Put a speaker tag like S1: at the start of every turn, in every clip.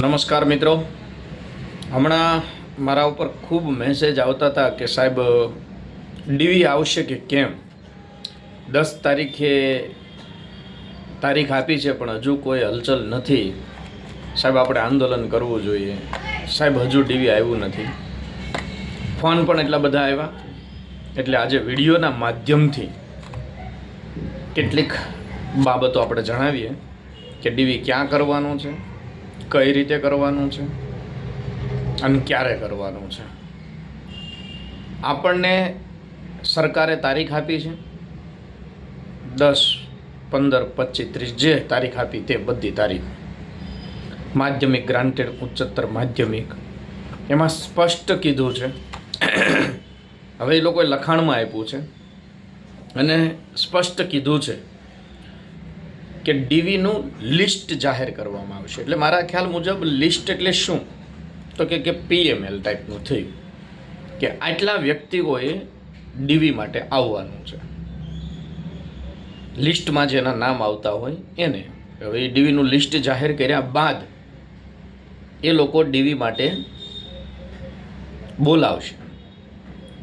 S1: નમસ્કાર મિત્રો. હમણાં મારા ઉપર ખૂબ મેસેજ આવતા હતા કે સાહેબ, ડીવી આવશે કે કેમ? દસ તારીખે તારીખ આપી છે, પણ હજુ કોઈ હલચલ નથી. સાહેબ, આપણે આંદોલન કરવું જોઈએ. સાહેબ, હજુ ડીવી આવ્યું નથી. ફોન પણ એટલા બધા આવ્યા. એટલે આજે વિડીયોના માધ્યમથી કેટલીક બાબતો આપણે જણાવીએ કે ડીવી ક્યાં કરવાનું છે કઈ રીતે કરવાનું છે અને ક્યારે કરવાનું છે? આપણને સરકારે તારીખ આપી છે. દસ, પંદર, પચીસ, ત્રીસ, જે તારીખ આપી તે બધી તારીખ. માધ્યમિક ગ્રાન્ટેડ ઉચ્ચતર માધ્યમિક. એમાં સ્પષ્ટ કીધું છે. હવે એ લોકોએ લખાણમાં આપ્યું છે. અને સ્પષ્ટ કીધું છે કે ડીવીનું લિસ્ટ જાહેર કરવામાં આવશે. એટલે મારા ખ્યાલ મુજબ લિસ્ટ એટલે શું? તો કે કે પીએમએલ ટાઈપનું થયું. કે આટલા વ્યક્તિઓએ ડીવી માટે આવવાનું છે. લિસ્ટમાં જેના નામ આવતા હોય એને. હવે એ ડીવીનું લિસ્ટ જાહેર કર્યા બાદ એ લોકો ડીવી માટે બોલાવશે.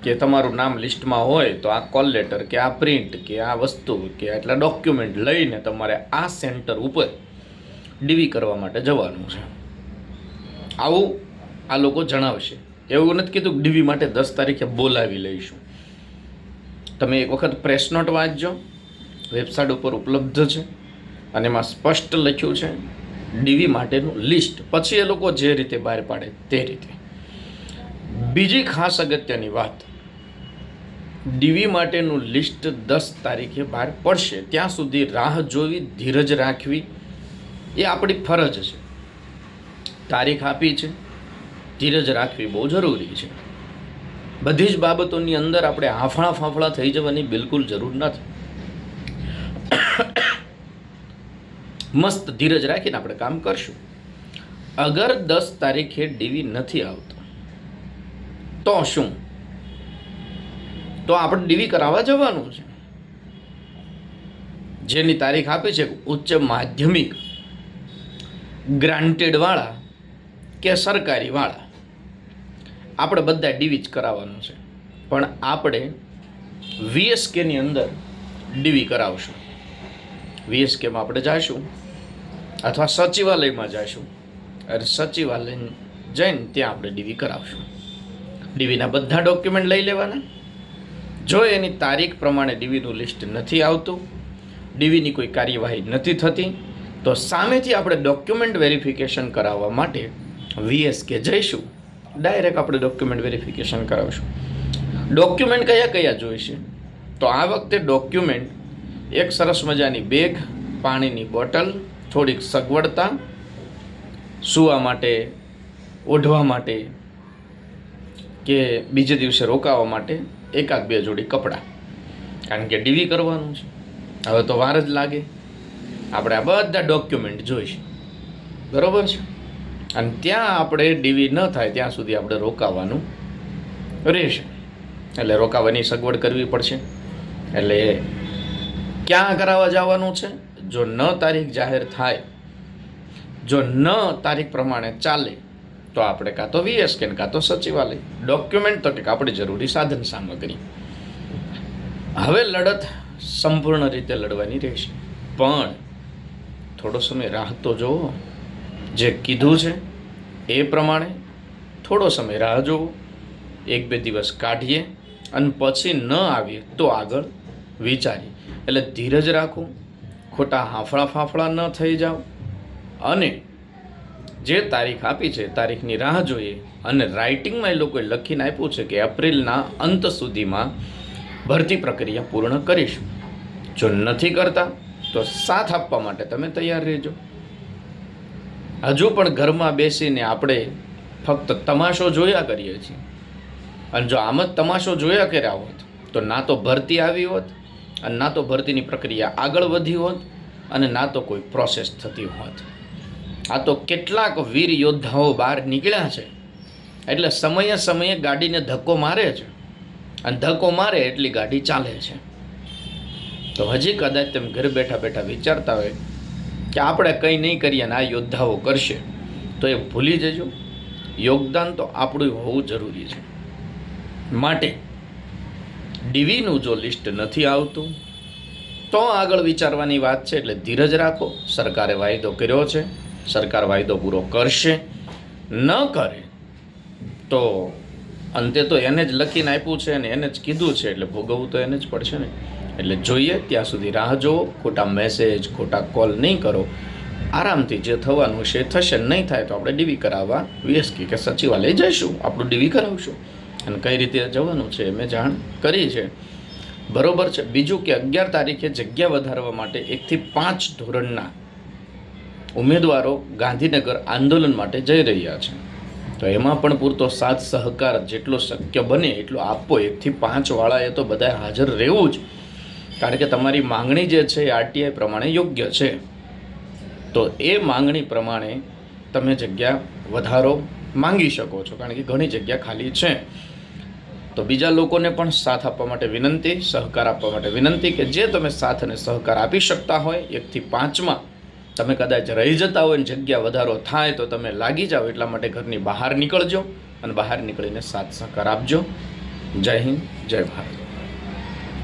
S1: કે તમારું નામ લિસ્ટમાં હોય તો આ કોલ લેટર કે આ પ્રિન્ટ કે આ વસ્તુ કે આટલા ડોક્યુમેન્ટ લઈને તમારે આ સેન્ટર ઉપર ડીવી કરવા માટે જવાનું છે. આવું આ લોકો જણાવશે. એવું નથી કીધું ડીવી માટે દસ તારીખે બોલાવી લઈશું. તમે એક વખત પ્રેસ નોટ વાંચજો. વેબસાઇટ ઉપર ઉપલબ્ધ છે. અને એમાં સ્પષ્ટ લખ્યું છે, ડીવી માટેનું લિસ્ટ. પછી એ લોકો જે રીતે બહાર પાડે તે રીતે. બીજી ખાસ અગત્યની વાત. ડીવી માટેનું લિસ્ટ દસ તારીખે બહાર પડશે. ત્યાં સુધી રાહ જોવી, ધીરજ રાખવી, એ આપણી ફરજ છે. તારીખ આપી છે. ધીરજ રાખવી બહુ જરૂરી છે. બધી જ બાબતોની અંદર આપણે હાંફળા ફાંફળા થઈ જવાની બિલકુલ જરૂર નથી. મસ્ત ધીરજ રાખીને આપણે કામ કરશું. અગર દસ તારીખે ડીવી નથી આવતો તો શું? તો આપણે ડીવી કરાવવા જવાનું છે. જેની તારીખ આપી છે ઉચ્ચ માધ્યમિક ગ્રાન્ટેડવાળા કે સરકારીવાળા આપણે બધા ડીવી જ કરાવવાનું છે. પણ આપણે વીએસકેની અંદર ડીવી કરાવશું. વીએસકેમાં આપણે જઈશું અથવા સચિવાલયમાં જઈશું અને સચિવાલય જઈને ત્યાં આપણે ડીવી કરાવશું. ડીવીના બધા ડોક્યુમેન્ટ લઈ લેવાના. જો એની તારીખ પ્રમાણે ડીવીનું લિસ્ટ નથી આવતું, ડીવીની કોઈ કાર્યવાહી નથી થતી, તો સામેથી આપણે ડોક્યુમેન્ટ વેરિફિકેશન કરાવવા માટે વીએસકે જઈશું. ડાયરેક્ટ આપણે ડોક્યુમેન્ટ વેરિફિકેશન કરાવશું. ડોક્યુમેન્ટ કયા કયા જોઈશે? તો આ વખતે ડોક્યુમેન્ટ એક સરસ મજાની બેગ પાણીની બોટલ થોડીક સગવડતા, સૂવા માટે, ઓઢવા માટે કે બીજે દિવસે રોકાવા માટે એકાદ બે જોડી કપડાં. કારણ કે ડીવી કરવાનું છે. હવે તો વાર જ લાગે. આપણે આ બધા ડોક્યુમેન્ટ જોઈશું. બરાબર છે? અને ત્યાં આપણે ડીવી ન થાય ત્યાં સુધી આપણે રોકાવાનું રહેશે. એટલે રોકાવાની સગવડ કરવી પડશે. એટલે ક્યાં કરાવવા જવાનું છે? જો ન તારીખ જાહેર થાય, જો ન તારીખ પ્રમાણે ચાલે તો આપણે કાં તો વીએસ ને કાં તો સચિવાલય. ડોક્યુમેન્ટ તો કે આપણી જરૂરી સાધન સામગ્રી. હવે લડત સંપૂર્ણ રીતે લડવાની રહેશે. પણ થોડો સમય રાહ તો જોવો. જે કીધું છે એ પ્રમાણે થોડો સમય રાહ જોવો. એક બે દિવસ કાઢીએ અને પછી ન આવીએ તો આગળ વિચારીએ. એટલે ધીરજ રાખો. ખોટા હાંફળા ફાફળા ન થઈ જાઓ. અને જે તારીખ આપી છે, તારીખની રાહ જોઈએ અને રાઇટિંગમાં એ લોકોએ લખીને આપ્યું છે કે એપ્રિલના અંત સુધીમાં ભરતી પ્રક્રિયા પૂર્ણ કરીશું. જો નથી કરતા, તો સાથ આપવા માટે તમે તૈયાર રહેજો. હજુ પણ ઘરમાં બેસીને આપણે ફક્ત તમાશો જોયા કરીએ છીએ. અને જો આમ જ તમાશો જોયા કર્યા હોત, તો ના તો ભરતી આવી હોત અને ના તો ભરતીની પ્રક્રિયા આગળ વધી હોત અને ના તો કોઈ પ્રોસેસ થતી હોત. આ તો કેટલાક વીર યોદ્ધાઓ બહાર નીકળ્યા છે. એટલે સમયે સમયે ગાડીને ધક્કો મારે છે. અને ધક્કો મારે એટલી ગાડી ચાલે છે. તો હજી કદાચ તમે ઘરે બેઠા બેઠા વિચારતા હોય કે આપણે કંઈ નહીં કરીએ અને આ યોદ્ધાઓ કરશે, તો એ ભૂલી જજો. યોગદાન તો આપણું હોવું જરૂરી છે. માટે ડીવીનું જો લિસ્ટ નથી આવતું, તો આગળ વિચારવાની વાત છે, એટલે ધીરજ રાખો. સરકારે વાયદો કર્યો છે. સરકાર વાયદો પૂરો કરશે, ન કરે, તો અંતે તો એને જ લખીને આપ્યું છે અને એને જ કીધું છે, એટલે ભોગવવું તો એને જ પડશે ને. એટલે જોઈએ, ત્યાં સુધી રાહ જુઓ, ખોટા મેસેજ ખોટા કોલ નહીં કરો. આરામથી જે થવાનું છે, થશે, નહીં થાય તો આપણે ડીવી કરાવવા વીએસકે કે સચિવાલય જઈશું, આપણું ડીવી કરાવશું. અને કઈ રીતે જવાનું છે મેં જાણ કરી છે. બરોબર છે. બીજું કે અગિયાર તારીખે જગ્યા વધારવા માટે એકથી પાંચ ધોરણના ઉમેદવારો ગાંધીનગર આંદોલન માટે જઈ રહ્યા છે. તો એમાં પણ પૂરતો સાથ સહકાર જેટલો શક્ય બને એટલો આપવો એકથી પાંચ વાળાએ તો બધા હાજર રહેવું જ. કારણ કે તમારી માંગણી જે છે એ આરટીઆઈ પ્રમાણે યોગ્ય છે. તો એ માંગણી પ્રમાણે તમે જગ્યા વધારો માંગી શકો છો. કારણ કે ઘણી જગ્યા ખાલી છે. તો બીજા લોકોને પણ સાથ આપવા માટે વિનંતી, સહકાર આપવા માટે વિનંતી કે જે તમે સાથ અને સહકાર આપી શકતા હોય, એકથી પાંચમાં તમે કદાચ રહી જતા હોય ને જગ્યા વધારો થાય તો તમે લાગી જાઓ, એટલા માટે ઘરની બહાર નીકળજો અને બહાર નીકળીને સાથ સહકાર આપજો. જય હિન્દ, જય ભારત.